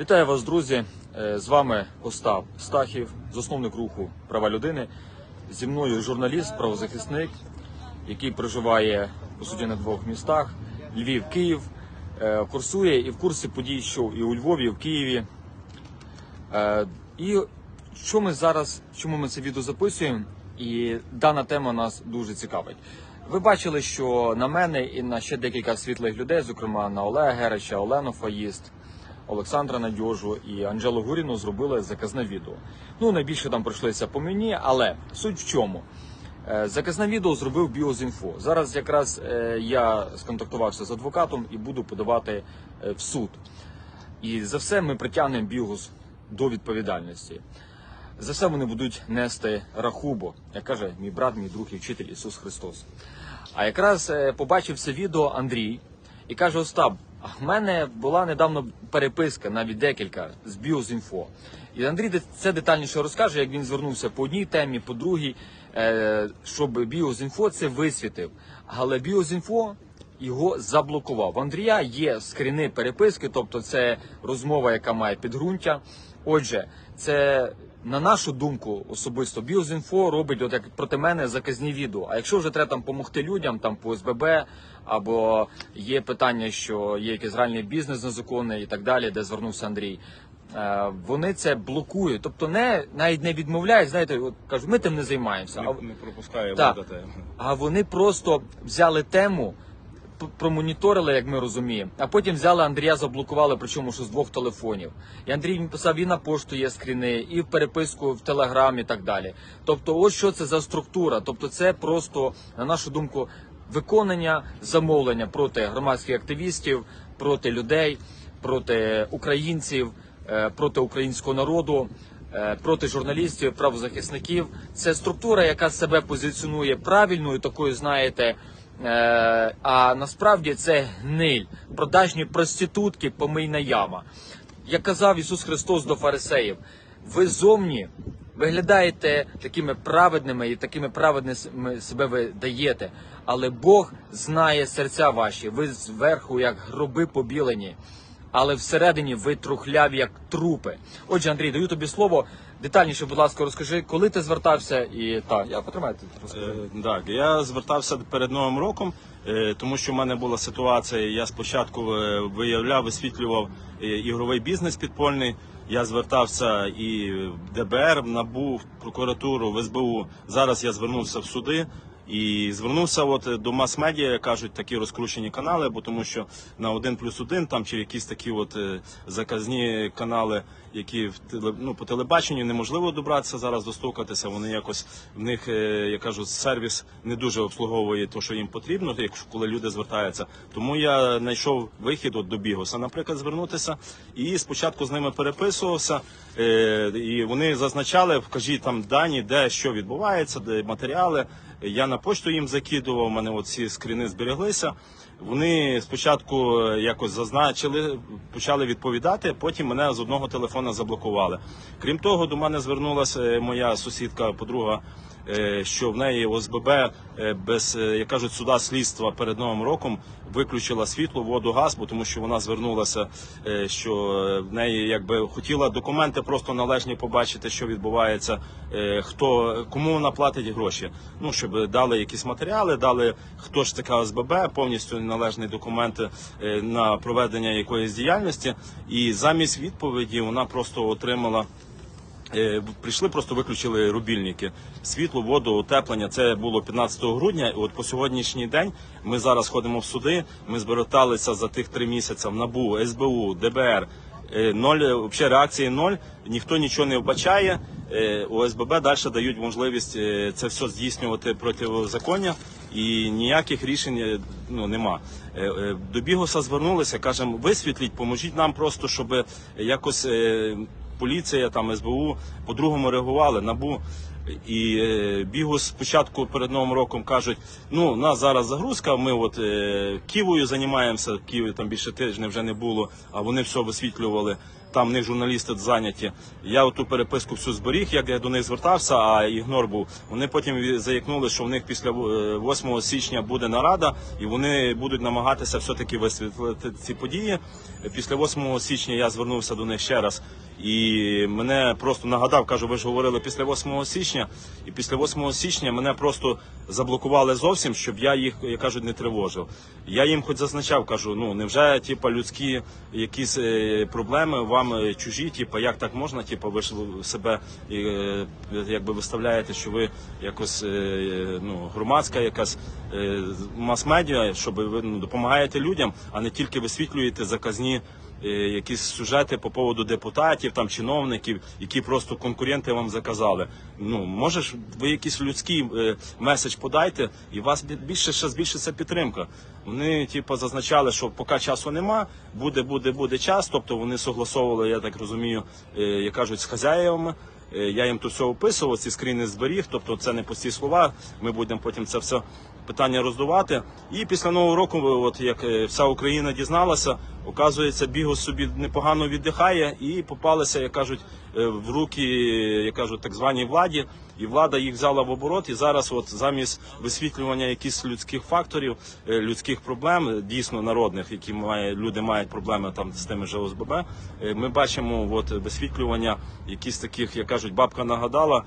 Вітаю вас, друзі! Е, З вами Остап Стахів, засновник руху права людини. Зі мною журналіст, правозахисник, який проживає по суті на двох містах: Львів, Київ, Е, курсує і в курсі подій, що і у Львові, і в Києві. Е, І що ми зараз, чому ми це відео записуємо? І дана тема нас дуже цікавить. Ви бачили, що на мене і на ще декілька світлих людей, зокрема на Олега Герича, Олену Фаїст, Олександра Надьожу і Анжелу Гуріну, зробили заказне відео. Ну найбільше там пройшлися по мені, але суть в чому. Е, Заказне відео зробив Біозінфо. Зараз якраз е, я сконтактувався з адвокатом і буду подавати е, в суд. І за все ми притягнемо Бігус до відповідальності. За все вони будуть нести рахубо, як каже мій брат, мій друг і вчитель Ісус Христос. А якраз побачив це відео Андрій і каже: Остап, в мене була недавно переписка, навіть декілька з Біозінфо. І Андрій це детальніше розкаже, як він звернувся по одній темі, по другій, е, щоб Біозінфо це висвітив. Але Біозінфо його заблокував. В Андрія є скріни переписки, тобто це розмова, яка має підґрунтя. Отже, це на нашу думку особисто Біозінфо робить от як проти мене заказні відео. А якщо вже треба там допомогти людям, там по СББ, або є питання, що є якийсь реальний бізнес незаконний і так далі, де звернувся Андрій. е, Вони це блокують, тобто не навіть не відмовляють. Знаєте, от кажуть, ми тим не займаємося. А, не, не пропускає влада а вони просто взяли тему, промоніторили, як ми розуміємо, а потім взяли Андрія, заблокували, причому що з двох телефонів. І Андрій писав і на пошту є скріни, і в переписку в Телеграм і так далі. Тобто, ось що це за структура. Тобто, це просто, на нашу думку, виконання замовлення проти громадських активістів, проти людей, проти українців, е, проти українського народу. е, Проти журналістів, правозахисників це структура, яка себе позиціонує правильною, такою, знаєте, а насправді це гниль, продажні проститутки, помийна яма. Як казав Ісус Христос до фарисеїв, ви зовні виглядаєте такими праведними і такими праведними себе ви даєте, але Бог знає серця ваші. Ви зверху, як гроби побілені, але всередині ви трухляві, як трупи. Отже, Андрій, даю тобі слово. Детальніше, будь ласка, розкажи, коли ти звертався, і так, я потримаю, тут розкажи. Е, Так, я звертався перед Новим роком, е, тому що в мене була ситуація. Я спочатку е, виявляв, висвітлював е, ігровий бізнес підпольний. Я звертався і в ДБР, в НАБУ, в прокуратуру, в СБУ. Зараз я звернувся в суди. І звернувся от до мас-медіа, кажуть, такі розкручені канали, бо тому що на один плюс один там чи якісь такі от е, заказні канали, які в ну, по телебаченню неможливо добратися зараз достукатися. Вони якось в них, е, я кажу, сервіс не дуже обслуговує те, що їм потрібно, як коли люди звертаються. Тому я знайшов вихід от до Бігоса, наприклад, звернутися і спочатку з ними переписувався. Е, і вони зазначали, вкажіть там дані, де що відбувається, де матеріали. Я на почту їм закидував, у мене оці скріни збереглися. Вони спочатку е, якось зазначили, почали відповідати, потім мене з одного телефона заблокували. Крім того, до мене звернулася е, моя сусідка, подруга, що в неї ОСББ е, без, е, як кажуть, суда слідства перед новим роком виключила світло, воду, газ, бо тому що вона звернулася, е, що е, в неї якби хотіла документи просто належні побачити, що відбувається, е, хто кому вона платить гроші. Ну щоб дали якісь матеріали, дали хто ж така ОСББ, повністю належні документи е, на проведення якоїсь діяльності. І замість відповіді вона просто отримала. Е, Прийшли, просто виключили рубільники. Світло, воду, утеплення. Це було 15 грудня. І от по сьогоднішній день ми зараз ходимо в суди. Ми зверталися за тих три місяці в НАБУ, СБУ, ДБР. Е, Ноль е, взагалі реакції ноль. Ніхто нічого не вбачає. ОСББ далі дають можливість це все здійснювати протизаконня. І ніяких рішень ну нема. До Бігоса звернулися, кажемо, висвітліть, поможіть нам просто, щоб якось поліція, там СБУ по-другому реагували. Набу І е, бігу спочатку перед новим роком кажуть: ну, у нас зараз загрузка, ми от е, Києвою займаємося, Києві там більше тижня вже не було, а вони все висвітлювали. Там в них журналісти зайняті. Я оту переписку всю зберіг, як я до них звертався, а ігнор був. Вони потім заякнули, що в них після е, 8 січня буде нарада, і вони будуть намагатися все-таки висвітлити ці події. Після 8 січня я звернувся до них ще раз. І мене просто нагадав, кажу, ви ж говорили після 8 січня, і після 8 січня мене просто заблокували зовсім, щоб я їх, як кажуть, не тривожив. Я їм хоч зазначав, кажу, ну невже типа людські якісь е, проблеми вам е, чужі, типа як так можна? Типа ви ж себе е, якби виставляєте, що ви якось ну громадська якась мас-медіа, щоб ви ну, допомагаєте людям, а не тільки висвітлюєте заказні якісь сюжети по поводу депутатів, там чиновників, які просто конкуренти вам заказали. Ну можеш ви якийсь людський е, меседж подайте, і вас бі- більше ще збільшиться підтримка. Вони типу, зазначали, що поки часу нема, буде, буде, буде час. Тобто вони согласовували, я так розумію, е, як кажуть, з хазяєвами. Е, Я їм то все описував, ці скріни зберіг, тобто це не пусті слова. Ми будемо потім це все питання роздувати. І після нового року, от як е, вся Україна дізналася, оказується, бігус собі непогано віддихає і попалися, як кажуть, е, в руки, як кажуть, так званій владі. І влада їх взяла в оборот. І зараз, от замість висвітлювання якихось людських факторів, е, людських проблем, дійсно народних, які має люди мають проблеми там з тими же ОСББ. е, Ми бачимо от висвітлювання якісь таких, як кажуть, бабка нагадала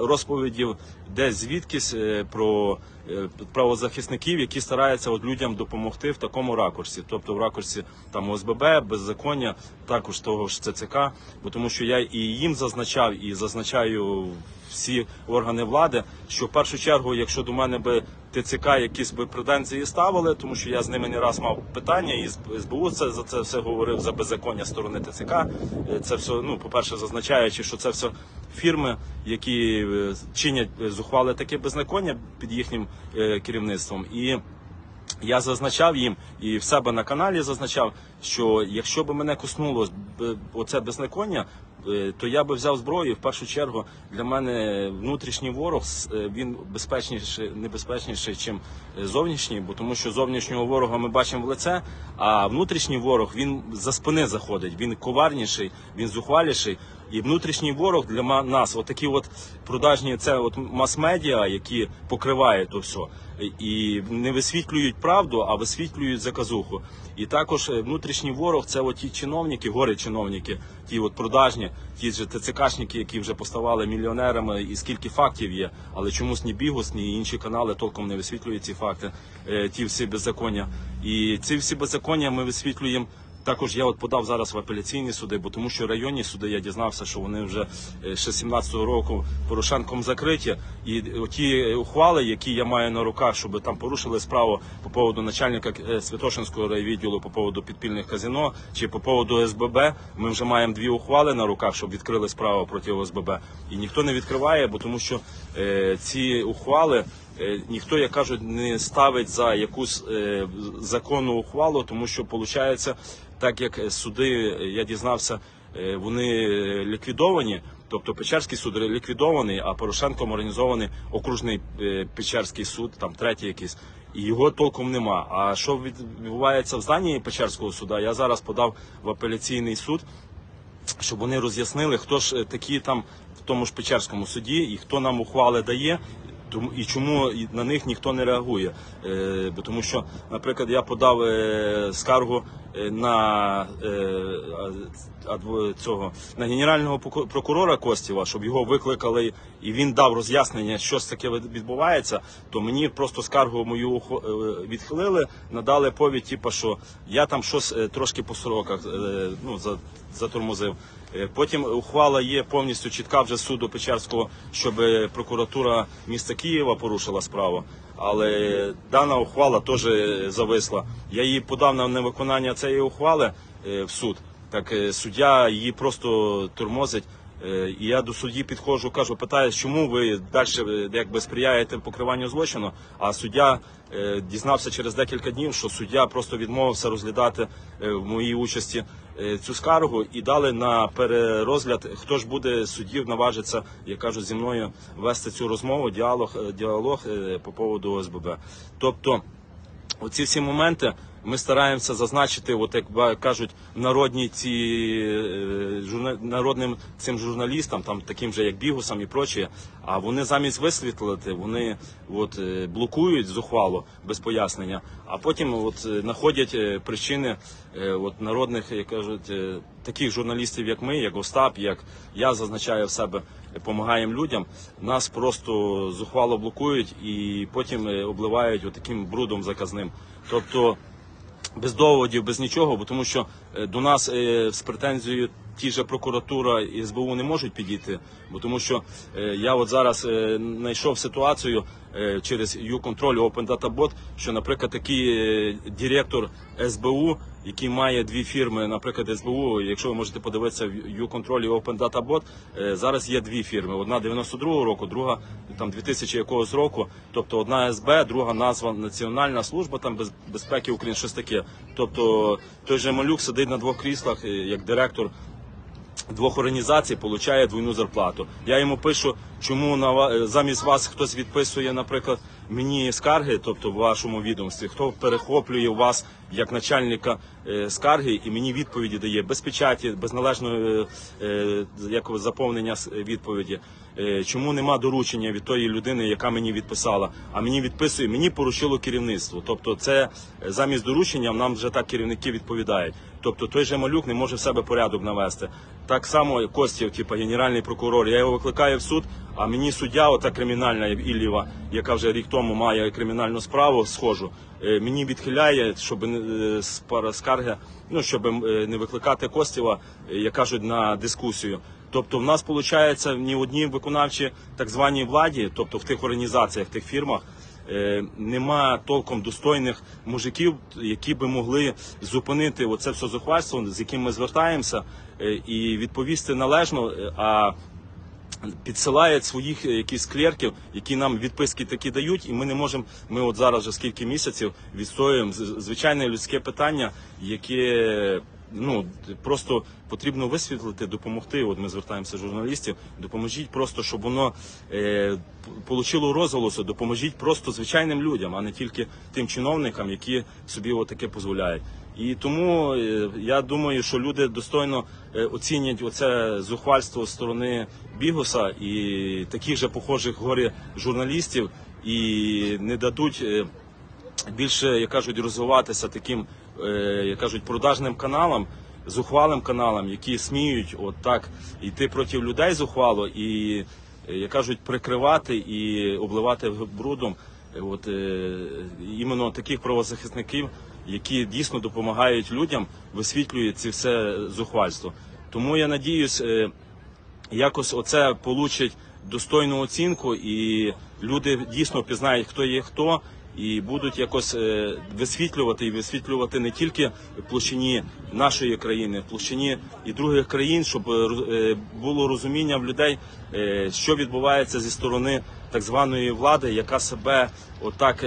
розповідів, десь звідкись про правозахисників, які стараються от людям допомогти в такому ракурсі, тобто в ракурсі там ОСББ, беззаконня, також того ж ЦЦК, бо тому що я і їм зазначав, і зазначаю всі органи влади, що в першу чергу, якщо до мене би ТЦК якісь би претензії ставили, тому що я з ними не раз мав питання, і СБУ це за це все говорив за беззаконня сторони ТЦК. Е, Це все, ну, по-перше, зазначаючи, що це все фірми, які е, чинять е, зухвали таке беззаконня під їхнім керівництвом. І я зазначав їм і в себе на каналі зазначав, що якщо б мене коснуло оце беззаконня, е, то я би взяв зброю. В першу чергу для мене внутрішній ворог е, він безпечніший, небезпечніший, ніж зовнішній, бо тому що зовнішнього ворога ми бачимо в лице, а внутрішній ворог він за спини заходить. Він коварніший, він зухваліший. І внутрішній ворог для нас, отакі от продажні, це от мас-медіа, які покривають то все, і не висвітлюють правду, а висвітлюють заказуху. І також е, внутрішній ворог це от ті чиновники, гори чиновники, ті от продажні, ті ж ТЦКшники, які вже поставали мільйонерами, і скільки фактів є, але чомусь ні Бігус, ні інші канали толком не висвітлюють ці факти, е, ті всі беззаконня. І ці всі беззаконня ми висвітлюємо. Також я от подав зараз в апеляційні суди, бо тому що районні суди я дізнався, що вони вже е, ще 17-го року Порошенком закриті. І ті ухвали, які я маю на руках, щоб там порушили справу по поводу начальника е, Святошинського райвідділу, по поводу підпільних казино чи по поводу СББ, ми вже маємо дві ухвали на руках, щоб відкрили справу проти ОСББ. І ніхто не відкриває, бо тому що е, ці ухвали. Е, Ніхто, як кажуть, не ставить за якусь е, законну ухвалу, тому що виходить, так як суди, е, я дізнався, е, вони ліквідовані. Тобто Печерський суд ліквідований, а Порошенком організований окружний е, Печерський суд, там третій якийсь, і його толком нема. А що відбувається в зданні Печерського суда? Я зараз подав в апеляційний суд щоб вони роз'яснили, хто ж е, такі там в тому ж Печерському суді і хто нам ухвали дає. Тому і чому на них ніхто не реагує? Е, тому що, наприклад, я подав е, скаргу е, на е, а- адво- цього на генерального прокурора Костєва, щоб його викликали, і він дав роз'яснення, що ж таке відбувається. То мені просто скаргу мою е, відхилили, надали повідь, типу, що я там щось е, трошки по сроках е, ну за затормозив. Е, Потім ухвала є повністю чітка вже суду Печерського, щоб е, прокуратура міста Києва порушила справу. Але дана ухвала теж е, зависла. Я її подав на невиконання цієї ухвали в суд. Так суддя її просто тормозить. Е, І я до судді підходжу, кажу, питаю, чому ви далі якби сприяєте покриванню злочину. А суддя е, дізнався через декілька днів, що суддя просто відмовився розглядати е, в моїй участі е, цю скаргу і дали на перерозгляд, хто ж буде суддів наважиться, як кажуть, зі мною вести цю розмову, діалог, е, діалог е, по поводу ОСББ. Тобто. Оці всі моменти ми стараємося зазначити, от як кажуть, народні ці е, журна... народним цим журналістам, там таким же як Бігусам і прочі, а вони замість висвітлити, вони от е, блокують зухвало без пояснення, а потім от е, знаходять причини от народних, як кажуть, таких журналістів, як ми, як Остап, як я зазначаю в себе, допомагаємо людям. Нас просто зухвало блокують і потім обливають таким брудом заказним. Тобто без доводів, без нічого, бо тому що е, до нас е, з претензією ті же прокуратура і СБУ не можуть підійти, бо тому що е, я от зараз знайшов ситуацію через U-Control Open Data Bot, що, наприклад, такий директор СБУ, який має дві фірми, наприклад, СБУ, якщо ви можете подивитися в U-Control і Open Data Bot, е, зараз є дві фірми. Одна 92-го року, друга там 2000 якогось року. Тобто одна СБ, друга назва Національна служба там без- безпеки України, щось таке. Тобто той же Малюк сидить на двох кріслах е, як директор двох організацій отримує двойну зарплату. Я йому пишу, чому на е, замість вас хтось відписує, наприклад, мені скарги, тобто в вашому відомстві, хто перехоплює вас як начальника е, скарги і мені відповіді дає без печаті, без належного е, як заповнення відповіді. Е, Чому нема доручення від тої людини, яка мені відписала, а мені відписує, мені поручило керівництво. Тобто, це е, замість доручення нам вже так керівники відповідають. Тобто той же малюк не може в себе порядок навести. Так само Костів, типу генеральний прокурор. Я його викликаю в суд, а мені суддя, ота кримінальна Іллєва, яка вже рік тому має кримінальну справу, схожу, е, мені відхиляє, щоб скарги, ну щоб не викликати Костєва, е, як кажуть, на дискусію. Тобто, в нас виходить ні в одній виконавчій так званій владі, тобто в тих організаціях, тих фірмах. е, Нема толком достойних мужиків, які би могли зупинити оце все зухвальство, з яким ми звертаємося, е, і відповісти належно. е, А підсилають своїх якісь клерків, які нам відписки такі дають, і ми не можемо. Ми от зараз вже скільки місяців відстоюємо звичайне людське питання, яке ну просто потрібно висвітлити, допомогти. От ми звертаємося журналістів. Допоможіть просто, щоб воно е, получило розголосу. Допоможіть просто звичайним людям, а не тільки тим чиновникам, які собі отаке дозволяють. І тому е, я думаю, що люди достойно е, оцінять оце зухвальство сторони Бігуса і таких же похожих горі журналістів, і не дадуть е, більше, як кажуть, розвиватися таким, як кажуть, продажним каналам, зухвалим каналам, які сміють от так йти проти людей зухвало і, е, як кажуть, прикривати і обливати брудом е, от, е, іменно таких правозахисників, які дійсно допомагають людям, висвітлюють це все зухвальство. Тому я надіюсь, е, якось оце получить достойну оцінку, і люди дійсно пізнають, хто є хто, і будуть якось е, висвітлювати і висвітлювати не тільки площині нашої країни, в площині і других країн, щоб е, е, було розуміння в людей, що відбувається зі сторони так званої влади, яка себе отак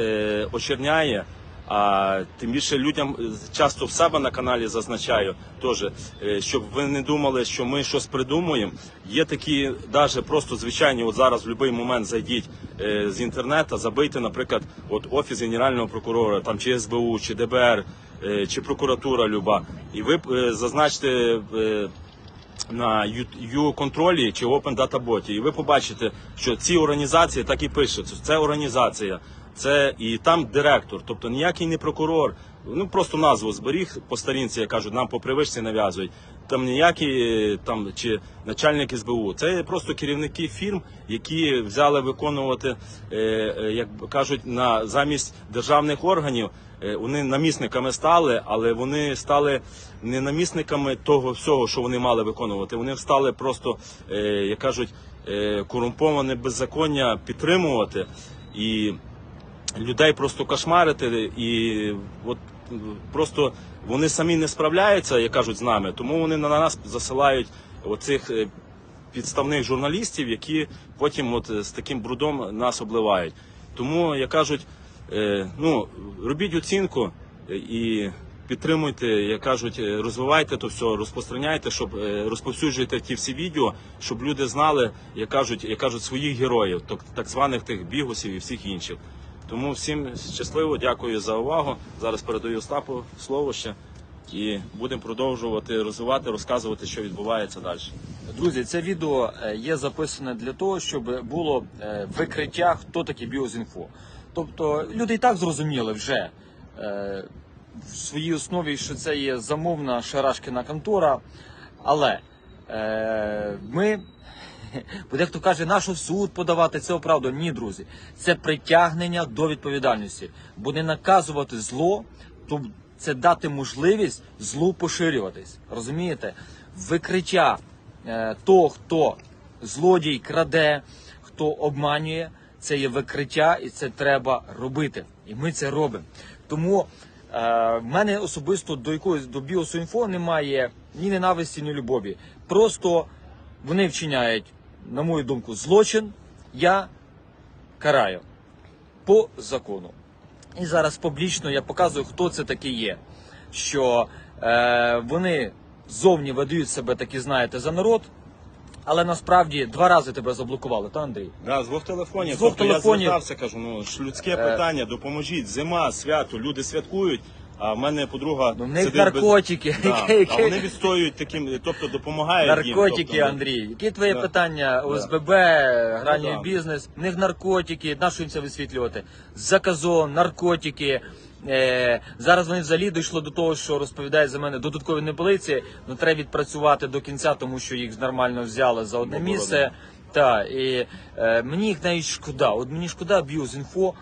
очерняє. А тим більше людям е, часто в себе на каналі зазначаю теж, е, щоб ви не думали, що ми щось придумуємо. Є такі, навіть просто звичайні, от зараз в будь-який момент зайдіть е, з інтернету, забийте, наприклад, от офіс генерального прокурора, там чи СБУ, чи ДБР, чи прокуратура люба, і ви е, зазначте. е, на U-контролі чи Open Data Bot, і ви побачите, що ці організації так і пишуть. Це організація, це і там директор, тобто ніякий не прокурор. Ну просто назву зберіг по старінці, як кажуть, нам по привичці нав'язують. Там ніякий е, там чи начальник СБУ. Це просто керівники фірм, які взяли виконувати, е, е, як кажуть, на замість державних органів. Вони намісниками стали, але вони стали не намісниками того всього, що вони мали виконувати. Вони стали просто, як кажуть, корумповане беззаконня підтримувати і людей просто кошмарити. І от просто вони самі не справляються, як кажуть, з нами, тому вони на нас засилають оцих. е, підставних журналістів, які потім от е, з таким брудом нас обливають. Тому, як кажуть, е, ну робіть оцінку е, і підтримуйте, як кажуть, е, розвивайте то все, розпространяйте, щоб е, розповсюджуйте ті всі відео, щоб люди знали, як кажуть, як кажуть, своїх героїв, так, так званих тих бігусів і всіх інших. Тому всім щасливо, дякую за увагу. Зараз передаю Остапу слово ще і будемо продовжувати розвивати, розказувати, що відбувається далі. Друзі, це відео е, є записане для того, щоб було е, викриття, хто такий Біозінфо. Тобто люди і так зрозуміли вже е, в своїй основі, що це є замовна шарашкіна контора. Але ми, бо дехто каже, в суд подавати це оправду. Ні, друзі, це притягнення до відповідальності. Бо не наказувати зло, то це дати можливість злу поширюватись. Розумієте? Викриття е, того, хто злодій краде, хто обманює, це є викриття, і це треба робити. І ми це робимо. Тому е, в мене особисто до якогось до біосуінфо немає ні ненависті, ні любові. Просто вони вчиняють, на мою думку, злочин. Я караю по закону. І зараз публічно я показую, хто це такий є. Що е, вони зовні видають себе такі, знаєте, за народ, але насправді два рази тебе заблокували, та Андрій? Да, з двох телефонів. З двох тобто телефонів. я звертався, кажу, ну ж людське Е. питання, допоможіть, зима, свято, люди святкують. А в мене подруга Ну, в них сидить без- наркотики. Да, Які- А вони відстоюють таким, тобто допомагають їм. Наркотики, тобто, ну, Андрій. Які твої Да. питання? ОСББ, гральний Ну, да. бізнес, в них наркотики, на що їм це висвітлювати? Заказон, наркотики. Е, зараз вони взагалі дійшло до того, що розповідають за мене додаткові неполиці, ну треба відпрацювати до кінця, тому що їх нормально взяли за одне Ну, місце. Так, і е, мені їх навіть шкода. От мені шкода Біозінфо,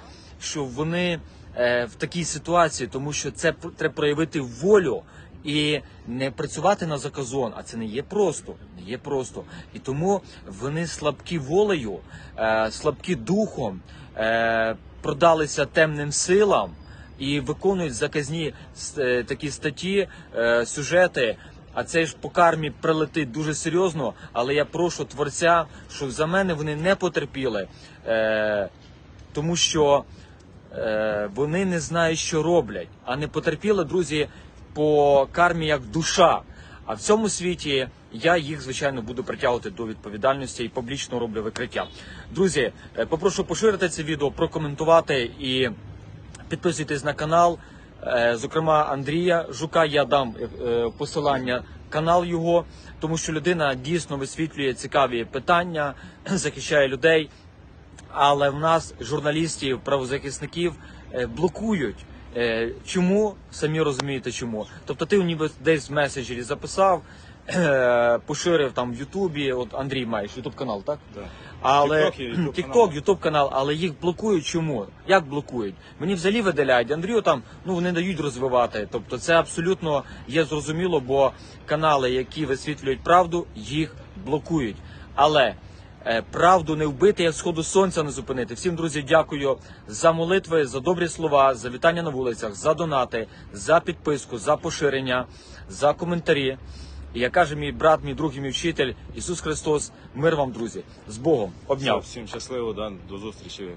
що вони в такій ситуації, тому що це треба проявити волю і не працювати на заказон, а це не є просто. Не є просто. І тому вони слабкі волею, е, слабкі духом, е, продалися темним силам і виконують заказні е, такі статті, е, сюжети. А це ж по кармі прилетить дуже серйозно. Але я прошу творця, щоб за мене вони не потерпіли, е, тому що е, вони не знають, що роблять, а не потерпіли, друзі, по кармі як душа. А в цьому світі я їх, звичайно, буду притягувати до відповідальності і публічно роблю викриття. Друзі, е, попрошу поширити це відео, прокоментувати і підписуйтесь на канал. Е, Зокрема, Андрія Жука я дам е, посилання канал його, тому що людина дійсно висвітлює цікаві питання, захищає людей. Але в нас журналістів, правозахисників е, блокують. Е, Чому самі розумієте, чому? Тобто, ти ніби десь в меседжері записав, е, поширив там в Ютубі. От Андрій маєш Ютуб канал, так? Да. Але канал. Ютуб канал, але їх блокують чому? Як блокують? Мені взагалі видаляють. Андрію там ну вони дають розвивати. Тобто це абсолютно є зрозуміло, бо канали, які висвітлюють правду, їх блокують. Але правду не вбити, як сходу сонця не зупинити. Всім друзі, дякую за молитви, за добрі слова, за вітання на вулицях, за донати, за підписку, за поширення, за коментарі. І як каже мій брат, мій друг і мій вчитель Ісус Христос, мир вам, друзі, з Богом, обняв. Всім щасливо, да, до зустрічі.